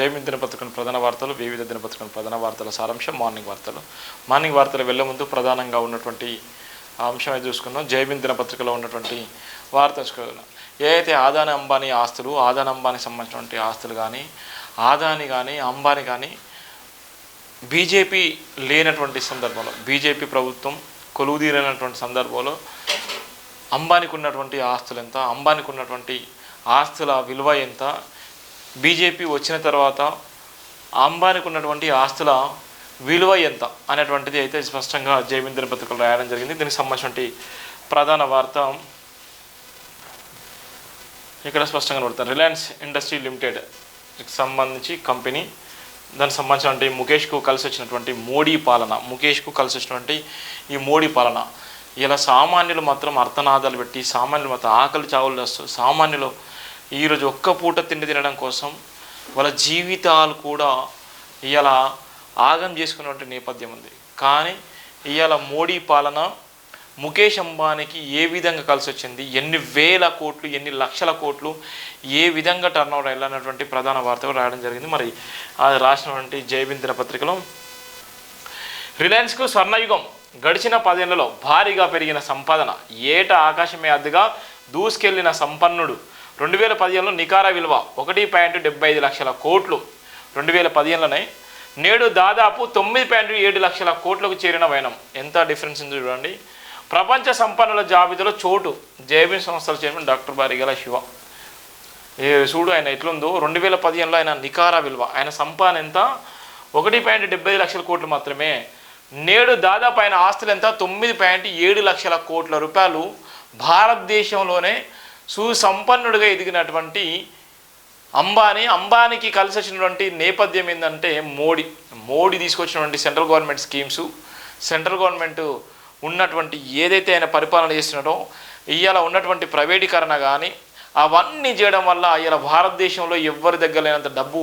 జయమిన్ దినపత్రికను ప్రధాన వార్తలు వివిధ దినపత్రికను ప్రధాన వార్తల సారాంశం మార్నింగ్ వార్తలు. మార్నింగ్ వార్తలు వెళ్ళే ముందు ప్రధానంగా ఉన్నటువంటి అంశం అయితే చూసుకుందాం. జయమిన్ దినపత్రికలో ఉన్నటువంటి వార్త చూసుకుందాం ఏదైతే ఆదాని అంబానీ ఆస్తులు ఆదాని అంబానీ సంబంధించినటువంటి ఆస్తులు కానీ ఆదాని కానీ అంబానీ కానీ బీజేపీ లేనటువంటి సందర్భంలో బీజేపీ ప్రభుత్వం కొలువుదీరైనటువంటి సందర్భంలో అంబానీకి ఉన్నటువంటి ఆస్తులు ఎంత అంబానీకి ఉన్నటువంటి ఆస్తుల విలువ ఎంత బీజేపీ వచ్చిన తర్వాత అంబానికి ఉన్నటువంటి ఆస్తుల విలువ ఎంత అనేటువంటిది అయితే స్పష్టంగా జయమింద్ర పత్రికలు రాయడం జరిగింది. దీనికి సంబంధించినటువంటి ప్రధాన వార్త ఇక్కడ స్పష్టంగా పడతారు రిలయన్స్ ఇండస్ట్రీ లిమిటెడ్ సంబంధించి కంపెనీ దానికి సంబంధించినటువంటి ముఖేష్కు కలిసి వచ్చినటువంటి మోడీ పాలన. ముఖేష్కు కలిసి వచ్చినటువంటి ఈ మోడీ పాలన. ఇలా సామాన్యులు మాత్రం అర్థనాదాలు పెట్టి సామాన్యులు మాత్రం ఆకలి చావులు చేస్తూ సామాన్యులు ఈరోజు ఒక్క పూట తిండి తినడం కోసం వాళ్ళ జీవితాలు కూడా ఇలా ఆగం చేసుకున్నటువంటి నేపథ్యం ఉంది. కానీ ఇవాళ మోడీ పాలన ముఖేష్ అంబానీకి ఏ విధంగా కలిసి వచ్చింది? ఎన్ని వేల కోట్లు ఎన్ని లక్షల కోట్లు ఏ విధంగా టర్న్ అవుట్ అయ్యాలన్నటువంటి ప్రధాన వార్తలు రాయడం జరిగింది. మరి అది రాసినటువంటి జయబిన్ దినపత్రికలో రిలయన్స్కు స్వర్ణయుగం గడిచిన పదేళ్ళలో భారీగా పెరిగిన సంపాదన ఏటా ఆకాశమే అద్దుగా దూసుకెళ్ళిన సంపన్నుడు రెండు వేల పదిహేనులో నికార విలువ ఒకటి పాయింట్ డెబ్బై ఐదు లక్షల కోట్లు. రెండు వేల పదిహేనులోనే నేడు దాదాపు తొమ్మిది పాయింట్ ఏడు లక్షల కోట్లకు చేరిన వైనం. ఎంత డిఫరెన్స్ ఉంది చూడండి. ప్రపంచ సంపన్నుల జాబితాలో చోటు. జేబీ సంస్థల చైర్మన్ డాక్టర్ బారిగల శివ. చూడు ఆయన ఎట్లుందో. రెండు వేల పదిహేనులో ఆయన నికార విలువ. ఆయన సంపాదన ఎంత? ఒకటి పాయింట్ డెబ్బై ఐదు లక్షల కోట్లు మాత్రమే. నేడు దాదాపు ఆయన ఆస్తులు ఎంత? తొమ్మిది పాయింట్ ఏడు లక్షల కోట్ల రూపాయలు. భారతదేశంలోనే సుసంపన్నుడిగా ఎదిగినటువంటి అంబానీ అంబానీకి కలిసి వచ్చినటువంటి నేపథ్యం ఏంటంటే మోడీ. మోడీ తీసుకొచ్చినటువంటి central government schemes. Central government ఉన్నటువంటి ఏదైతే ఆయన పరిపాలన చేస్తున్నాడో ఇవాళ ఉన్నటువంటి ప్రైవేటీకరణ కానీ అవన్నీ చేయడం వల్ల ఇలా భారతదేశంలో ఎవరి దగ్గర లేనంత డబ్బు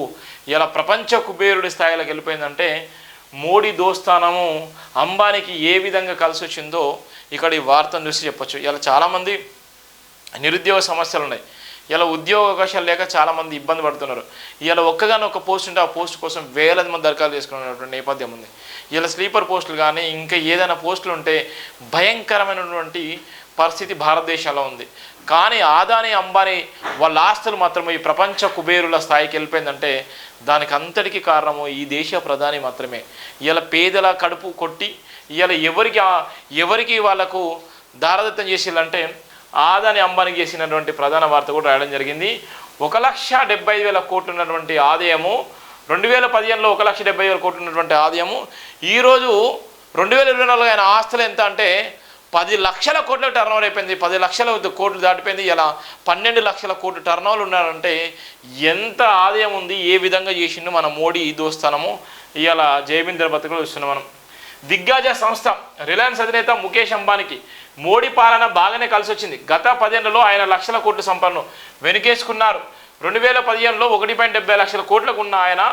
ఇలా ప్రపంచ కుబేరుడి స్థాయిలోకి వెళ్ళిపోయిందంటే మోడీ దోస్తానము అంబానీకి ఏ విధంగా కలిసి వచ్చిందో ఇక్కడ ఈ వార్తను చూసి చెప్పొచ్చు. ఇలా చాలామంది నిరుద్యోగ సమస్యలు ఉన్నాయి. ఇలా ఉద్యోగ అవకాశాలు లేక చాలామంది ఇబ్బంది పడుతున్నారు. ఇలా ఒక్కగానే ఒక పోస్ట్ ఉంటే ఆ పోస్ట్ కోసం వేలాది మంది దరఖాస్తు చేసుకునేటువంటి నేపథ్యం ఉంది. ఇలా స్లీపర్ పోస్టులు కానీ ఇంకా ఏదైనా పోస్టులు ఉంటే భయంకరమైనటువంటి పరిస్థితి భారతదేశంలో ఉంది. కానీ ఆదాని అంబానీ వాళ్ళ ఆస్తులు మాత్రమే ఈ ప్రపంచ కుబేరుల స్థాయికి వెళ్ళిపోయిందంటే దానికి అంతటికి కారణము ఈ దేశ ప్రధాని మాత్రమే. ఇలా పేదల కడుపు కొట్టి ఇలా ఎవరికి ఎవరికి వాళ్ళకు దారదత్తం చేసిందంటే ఆదాని అంబానీ చేసినటువంటి ప్రధాన వార్త కూడా రాయడం జరిగింది. ఒక లక్ష డెబ్బై ఐదు వేల కోట్లు ఉన్నటువంటి ఆదాయము రెండు వేల పదిహేనులో ఒక లక్ష డెబ్బై వేల కోట్లు ఉన్నటువంటి ఆదాయము. ఈరోజు రెండు వేల ఇరవై నాలుగు ఆయన ఆస్తులు ఎంత అంటే పది లక్షల కోట్ల టర్న్ ఓవర్ అయిపోయింది. పది లక్షల కోట్లు దాటిపోయింది. ఇలా పన్నెండు లక్షల కోట్లు టర్న్ ఓవర్ ఉన్నారంటే ఎంత ఆదాయం ఉంది? ఏ విధంగా చేసిండు మన మోడీ దోస్తానము? ఇవాళ జయబిందర్ బతుకులు చూస్తున్నాం మనం. దిగ్గజ సంస్థ రిలయన్స్ అధినేత ముఖేష్ అంబానీకి మోడీ పాలన బాగానే కలిసి వచ్చింది గత పదేళ్ళలో ఆయన లక్షల కోట్ల సంపన్ను వెనుకేసుకున్నారు. రెండు వేల పదిహేనులో ఒకటి పాయింట్ డెబ్బై లక్షల కోట్లకు ఉన్న ఆయన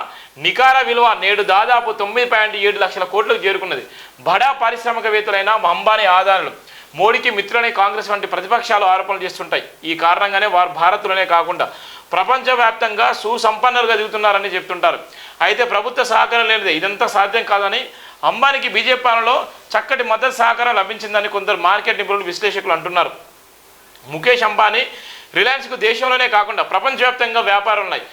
నికార విలువ నేడు దాదాపు తొమ్మిది పాయింట్ ఏడు లక్షల కోట్లకు చేరుకున్నది. బడా పారిశ్రామికవేత్తలైన అంబానీ ఆదాయాలు మోడీకి మిత్రులనే కాంగ్రెస్ వంటి ప్రతిపక్షాలు ఆరోపణలు చేస్తుంటాయి. ఈ కారణంగానే వారు భారత్లోనే కాకుండా ప్రపంచవ్యాప్తంగా సుసంపన్నులుగా దిగుతున్నారని చెప్తుంటారు. అయితే ప్రభుత్వ సహకారం లేనిదే ఇదంతా సాధ్యం కాదని అంబానీకి బీజేపీ పాలనలో చక్కటి మద్దతు సహకారం లభించిందని కొందరు మార్కెట్ నిపుణులు విశ్లేషకులు అంటున్నారు. ముఖేష్ అంబానీ రిలయన్స్కు దేశంలోనే కాకుండా ప్రపంచవ్యాప్తంగా వ్యాపారం ఉన్నాయి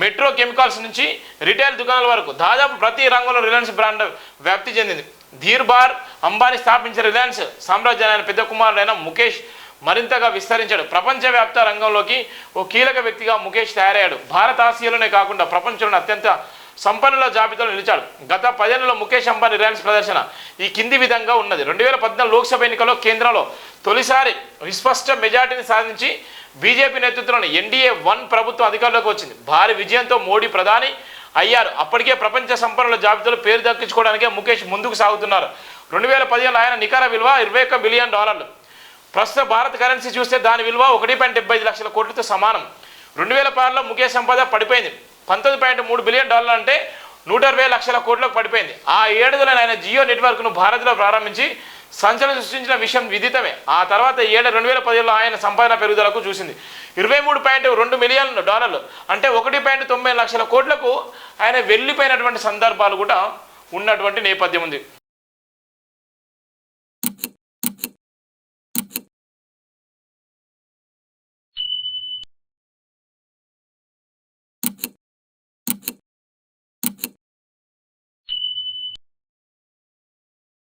మెట్రో కెమికల్స్ నుంచి రిటైల్ దుకాణాల వరకు దాదాపు ప్రతి రంగంలో రిలయన్స్ బ్రాండ్ వ్యాప్తి చెందింది. ధీర్బార్ అంబానీ స్థాపించిన రిలయన్స్ సామ్రాజ్యాన్ని పెద్ద కుమారుడైన ముఖేష్ మరింతగా విస్తరించాడు. ప్రపంచవ్యాప్త రంగంలోకి ఓ కీలక వ్యక్తిగా ముఖేష్ తయారయ్యాడు. భారత ఆసియాలోనే కాకుండా ప్రపంచంలోని అత్యంత సంపన్నుల జాబితాలో నిలిచాడు. గత పదేళ్ళలో ముఖేష్ అంబానీ రిలయన్స్ ప్రదర్శన ఈ కింది విధంగా ఉన్నది. రెండు వేల పద్నాలుగు లోక్సభ ఎన్నికల్లో కేంద్రంలో తొలిసారి విస్పష్ట మెజార్టీని సాధించి బీజేపీ నేతృత్వంలోని ఎన్డీఏ వన్ ప్రభుత్వం అధికారంలోకి వచ్చింది. భారీ విజయంతో మోడీ ప్రధాని అయ్యారు. అప్పటికే ప్రపంచ సంపన్నుల జాబితాలో పేరు దక్కించుకోవడానికే ముఖేష్ ముందుకు సాగుతున్నారు. రెండు వేల పదిహేను ఆయన నికర విలువ ఇరవై ఒక్క బిలియన్ డాలర్లు. ప్రస్తుత భారత కరెన్సీ చూస్తే దాని విలువ ఒకటి పాయింట్ డెబ్బై ఐదు లక్షల కోట్లతో సమానం. రెండు వేల పదిలో ముఖేష్ సంపద పడిపోయింది. పంతొమ్మిది పాయింట్ మూడు బిలియన్ డాలర్లు అంటే నూట ఇరవై లక్షల కోట్లకు పడిపోయింది. ఆ ఏడుదల ఆయన జియో నెట్వర్క్ను భారత్లో ప్రారంభించి సంచలనం సృష్టించిన విషయం విదితమే. ఆ తర్వాత ఏడు రెండు వేల పదిహేడులో ఆయన సంపాదన పెరుగుదలకు చూసింది. ఇరవై మూడు పాయింట్ రెండు మిలియన్ డాలర్లు అంటే ఒకటి పాయింట్ తొంభై లక్షల కోట్లకు ఆయన వెళ్ళిపోయినటువంటి సందర్భాలు కూడా ఉన్నటువంటి నేపథ్యం ఉంది.